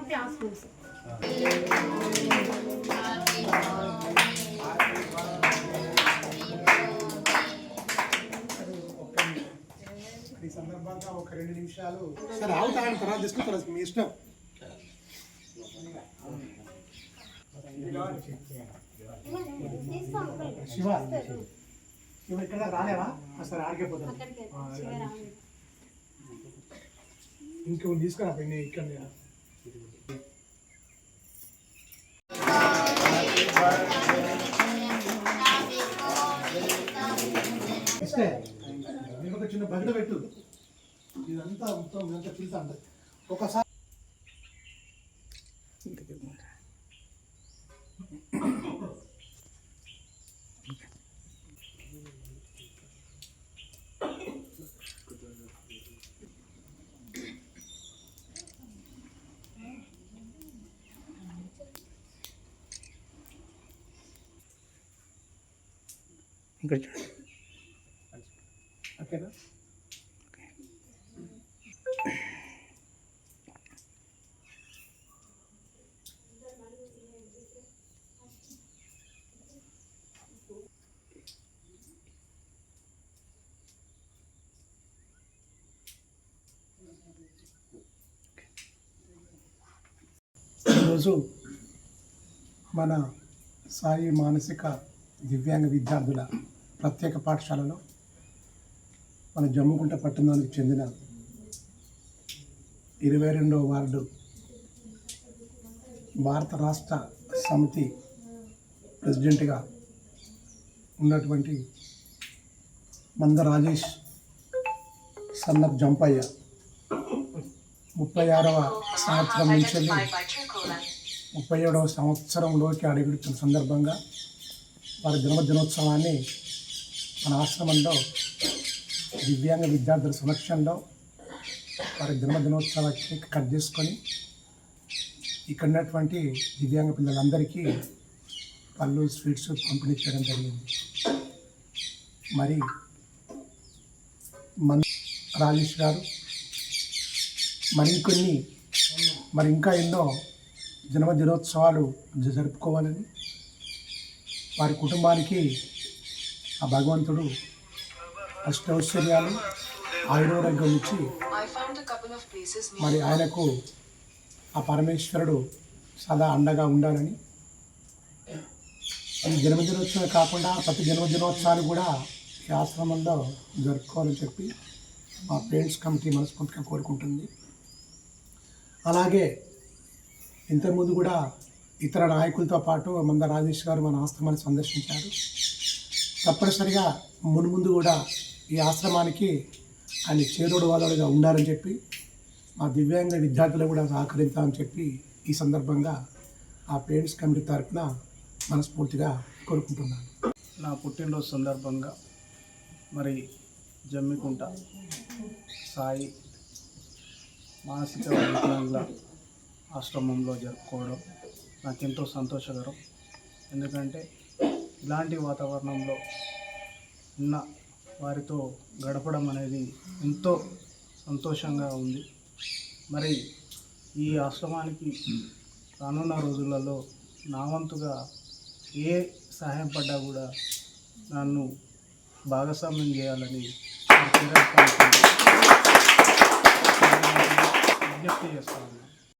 మేము క్లాస్ ఈ సందర్భంగా ఒక రెండు నిమిషాలు సరే ఆగుతాను తర్వాత తీసుకుంటారు మీ ఇష్టం. శివ శివ ఇక్కడ రాలేవా? సరే ఆడికే పోతాం ఇంకో తీసుకురా ఇక్కడ నేను ఒక చిన్న బగడ పెట్టు. ఇదంతా మొత్తం ఇదంతా పిలుతా ఉంటుంది ఒకసారి ఇక్కడ చూడండి ఓకేనా? ఈరోజు మన సాయి మానసిక దివ్యాంగ విద్యార్థుల ప్రత్యేక పాఠశాలలో మన జమ్ముకుంట పట్టణానికి చెందిన ఇరవై రెండవ వార్డు భారత రాష్ట్ర సమితి ప్రెసిడెంట్గా ఉన్నటువంటి మంద రాజేష్ సన్నప్ జంపయ్య ముప్పై ఆరవ సంవత్సరం నుంచి ముప్పై ఏడవ సంవత్సరంలోకి అడుగుతున్న సందర్భంగా వారి జన్మదినోత్సవాన్ని మన ఆశ్రమంలో దివ్యాంగ విద్యార్థుల సమక్షంలో వారి జన్మదినోత్సవ కేక్ కట్ చేసుకొని ఇక్కడ ఉన్నటువంటి దివ్యాంగ పిల్లలందరికీ పళ్ళు స్వీట్స్ పంపిణీ చేయడం జరిగింది. మరి మన రాజేష్ గారు మరికొన్ని మరి ఇంకా ఎన్నో జన్మదినోత్సవాలు జరుపుకోవాలని వారి కుటుంబానికి ఆ భగవంతుడు అష్టైశ్వర్యాలు ఇచ్చి places near మరి ఆయనకు ఆ పరమేశ్వరుడు సదా అండగా ఉండాలని. ఈ జన్మదినోత్సవం కాకుండా ప్రతి జన్మదినోత్సవాలు కూడా ఈ ఆశ్రమంలో జరుపుకోవాలని చెప్పి మా పేరెంట్స్ కమిటీ మనస్ఫూర్తిగా కోరుకుంటుంది. అలాగే ఇంతకుముందు కూడా ఇతర నాయకులతో పాటు మంద రాజేష్ గారు మన ఆశ్రమాన్ని సందర్శించారు. తప్పనిసరిగా మున్ముందు కూడా ఈ ఆశ్రమానికి ఆయన చేరుడు వాదోడుగా ఉండాలని చెప్పి మా దివ్యాంగ విద్యార్థులు కూడా సహకరించాలని చెప్పి ఈ సందర్భంగా ఆ పేరెంట్స్ కమిటీ తరఫున మనస్ఫూర్తిగా కోరుకుంటున్నాను. నా పుట్టినరోజు సందర్భంగా మరి జమ్మికుంట సాయి మానసిక వికలాంగుల ఆశ్రమంలో జరుపుకోవడం నాకెంతో సంతోషకరం. ఎందుకంటే ఇలాంటి వాతావరణంలో ఉన్న వారితో గడపడం అనేది ఎంతో సంతోషంగా ఉంది. మరి ఈ ఆశ్రమానికి రానున్న రోజులలో నా వంతుగా ఏ సహాయం పడ్డా కూడా నన్ను భాగస్వామ్యం చేయాలని విజ్ఞప్తి చేస్తాను.